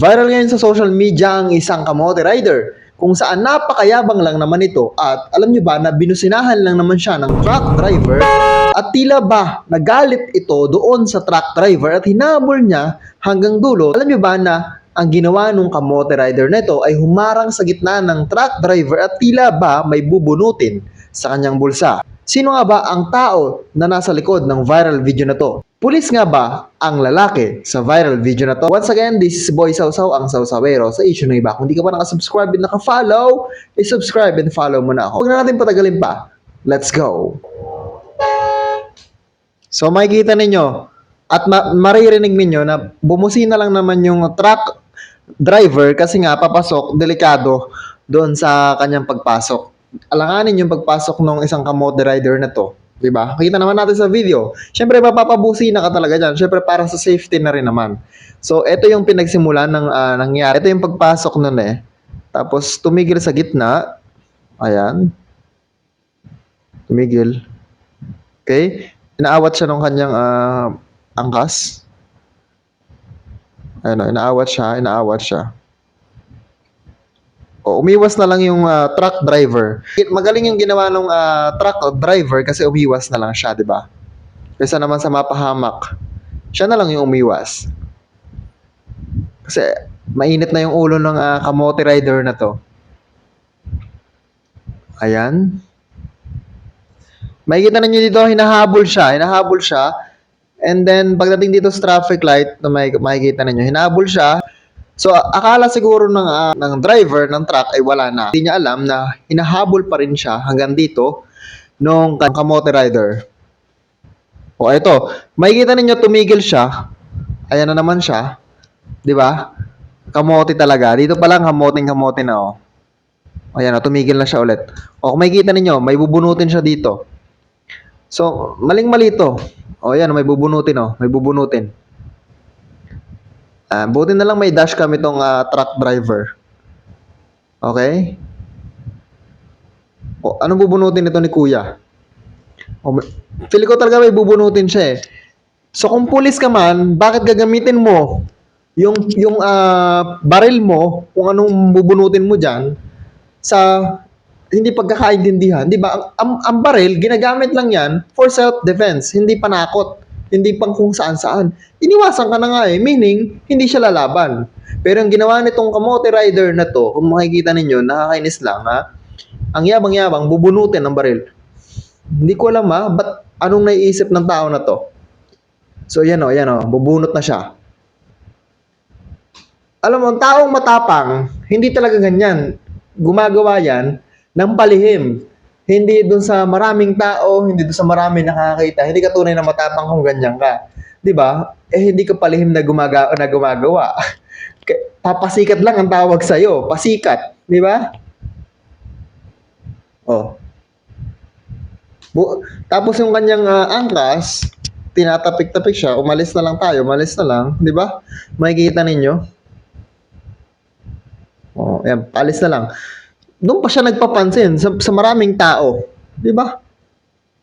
Viral ngayon sa social media ang isang kamote rider kung saan napakayabang lang naman ito at alam nyo ba na binusinahan lang naman siya ng truck driver at tila ba nagalit ito doon sa truck driver at hinabol niya hanggang dulo. Alam nyo ba na ang ginawa nung kamote rider na ito ay humarang sa gitna ng truck driver at tila ba may bubunutin sa kanyang bulsa. Sino nga ba ang tao na nasa likod ng viral video na to? Pulis nga ba ang lalaki sa viral video na to? Once again, this is Boy Sausaw, ang Sausawero sa issue ng iba. Kung di ka pa nakasubscribe and nakafollow, i-subscribe and follow mo na ako. Huwag na natin patagalin pa. Let's go! So makikita ninyo at ma- maririnig ninyo na bumusina lang naman yung truck driver kasi nga papasok, delikado doon sa kanyang pagpasok. Alanganin yung pagpasok ng isang kamote rider na to. 'Di ba? Kita naman natin sa video. Syempre mapapabusina ka talaga diyan. Syempre para sa safety na rin naman. So ito yung pinagsimulan ng ah, nangyari. Ito yung pagpasok nun eh. Tapos tumigil sa gitna. Ayan. Tumigil. Okay? Inaawat siya ng kanyang ah, angkas. Ayun, oh, inaawat siya, inaawat siya. Umiwas na lang yung ah, truck driver. Magaling yung ginawa ng truck driver kasi umiwas na lang siya, di ba? Kaysa naman sa mapahamak, siya na lang yung umiwas. Kasi mainit na yung ulo ng ah, kamote rider na to. Ayan. Makikita ninyo dito, hinahabol siya, hinahabol siya. And then, pagdating dito sa traffic light, na makikita ninyo, hinahabol siya. So, akala siguro ng, ah, ng driver ng truck ay wala na. Hindi niya alam na hinahabol pa rin siya hanggang dito nung kamote rider. O, ito. Makikita ninyo, tumigil siya. Ayan na naman siya. Di ba? Kamote talaga. Dito pa lang, kamoting kamote na, oh. Ayan, oh, tumigil na siya ulit. O, kung makikita ninyo, may bubunutin siya dito. So, maling-mali ito. O, yan, may bubunutin, oh. May bubunutin. Ah, buti na lang may dashcam itong ah, truck driver. Okay? O, anong bubunutin ito ni Kuya? O, feel ko talaga may bubunutin siya eh. So, kung pulis ka man, bakit gagamitin mo yung, yung ah, baril mo, kung anong bubunutin mo dyan, sa hindi pagkakaintindihan, 'di ba? Ang, ang, baril ginagamit lang 'yan for self-defense, hindi panakot, hindi pang kung saan-saan. Iniwasan ka na nga eh, meaning hindi siya lalaban. Pero ang ginawa nitong kamote rider na to, kung makikita ninyo, nakakainis lang ha. Ang yabang-yabang, bubunutin ng baril. Hindi ko alam ha, ba't anong naiisip ng tao na to? So yan o, yan o, bubunot na siya. Alam mo, ang taong matapang, hindi talaga ganyan. Gumagawa yan ng palihim. Hindi dun sa maraming tao, hindi dun sa maraming nakakita. Hindi ka tunay na matapang kung ganyan ka. 'Di ba? Eh hindi ka palihim na, gumaga na gumagawa. Papasikat lang ang tawag sa iyo, pasikat, 'di ba? Oh. Bu- Tapos yung kanyang ah, angkas, tinatapik-tapik siya, umalis na lang tayo, umalis na lang, 'di ba? Makikita ninyo. Oh, yan, alis na lang doon pa siya nagpapansin sa, sa maraming tao. Di ba?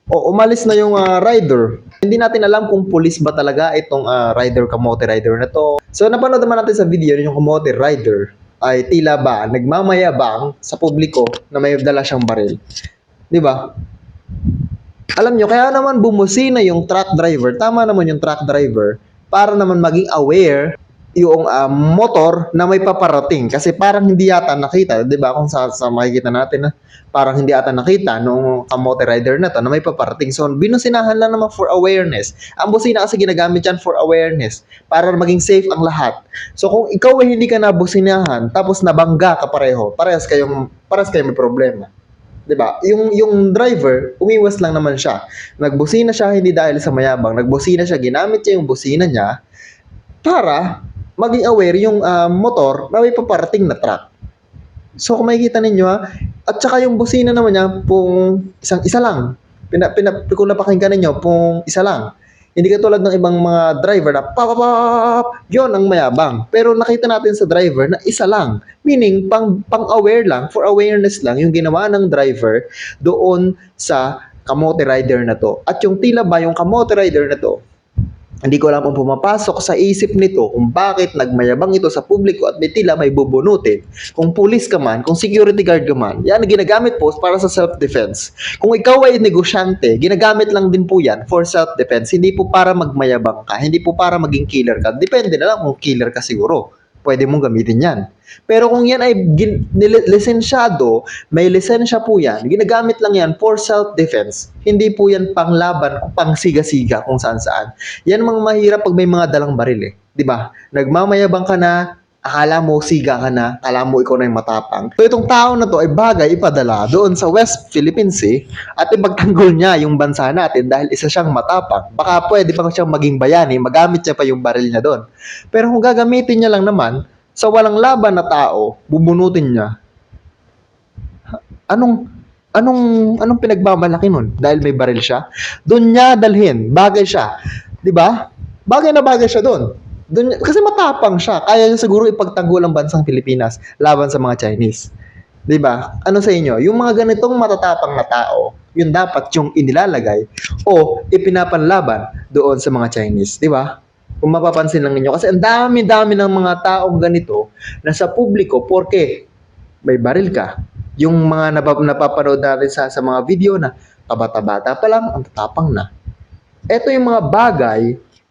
O, umalis na yung ah, rider. Hindi natin alam kung pulis ba talaga itong ah, rider, kamote rider na to. So, napanood naman natin sa video yung kamote rider ay tila ba nagmamayabang sa publiko na may dala siyang baril. Di ba? Alam nyo, kaya naman bumusina yung truck driver, tama naman yung truck driver, para naman maging aware yung ah, motor na may paparating kasi parang hindi yata nakita, 'di ba? Kung sa, sa makikita natin na parang hindi yata nakita nung kamote rider na to na may paparating. So binusinahan lang naman for awareness. Ang busina kasi ginagamit yan for awareness para maging safe ang lahat. So kung ikaw ay hindi ka nabusinahan tapos nabangga ka pareho, parehas kayong parehas kayong may problema. 'Di ba? Yung yung driver, umiwas lang naman siya. Nagbusina siya hindi dahil sa mayabang, nagbusina siya, ginamit niya yung busina niya para maging aware yung ah, motor na may paparating na truck. So kung makikita ninyo ha, at saka yung busina naman niya pong isang isa lang. Pina, pina, kung napakinggan ninyo, pong isa lang. Hindi katulad ng ibang mga driver na pap, pap, pap, yun ang mayabang. Pero nakita natin sa driver na isa lang. Meaning, pang, pang-aware lang, for awareness lang, yung ginawa ng driver doon sa kamote rider na to. At yung tila ba, yung kamote rider na to, Hindi ko alam kung pumapasok sa isip nito kung bakit nagmayabang ito sa publiko at may tila may bubunutin. Kung pulis ka man, kung security guard ka man, yan ang ginagamit po para sa self-defense. Kung ikaw ay negosyante, ginagamit lang din po yan for self-defense. Hindi po para magmayabang ka, hindi po para maging killer ka. Depende na lang kung killer ka siguro. Pwede mong gamitin yan. Pero kung yan ay lisensyado, may lisensya po yan, ginagamit lang yan for self-defense. Hindi po yan panglaban o pang siga-siga kung saan-saan. Yan mga mahirap pag may mga dalang baril eh. ba? Nagmamayabang ka na, akala mo siga ka na, akala mo ikaw na yung matapang. So itong tao na to ay bagay ipadala doon sa West Philippine Sea at ipagtanggol niya yung bansa natin dahil isa siyang matapang. Baka pwede pa siyang maging bayani, magamit niya pa yung baril niya doon. Pero kung gagamitin niya lang naman, sa walang laban na tao, bubunutin niya. Anong anong anong pinagmamalaki nun dahil may baril siya? Doon niya dalhin, bagay siya. 'Di ba? Bagay na bagay siya doon. Niya- kasi matapang siya. Kaya niya siguro ipagtanggol ang bansang Pilipinas laban sa mga Chinese. 'Di ba? Ano sa inyo? Yung mga ganitong matatapang na tao, yun dapat yung inilalagay o ipinapanlaban doon sa mga Chinese, 'di ba? Kung mapapansin lang ninyo kasi ang dami-dami ng mga taong ganito na sa publiko porke may baril ka. Yung mga napa- napapanood natin sa, sa mga video na kabata-bata pa lang, ang tatapang na. Ito yung mga bagay,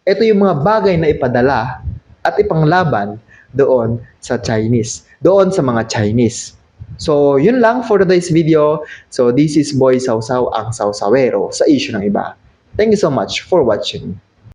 ito yung mga bagay na ipadala at ipanglaban doon sa Chinese, doon sa mga Chinese. So, yun lang for today's video. So, this is Boy Sausaw, ang Sausawero sa issue ng iba. Thank you so much for watching.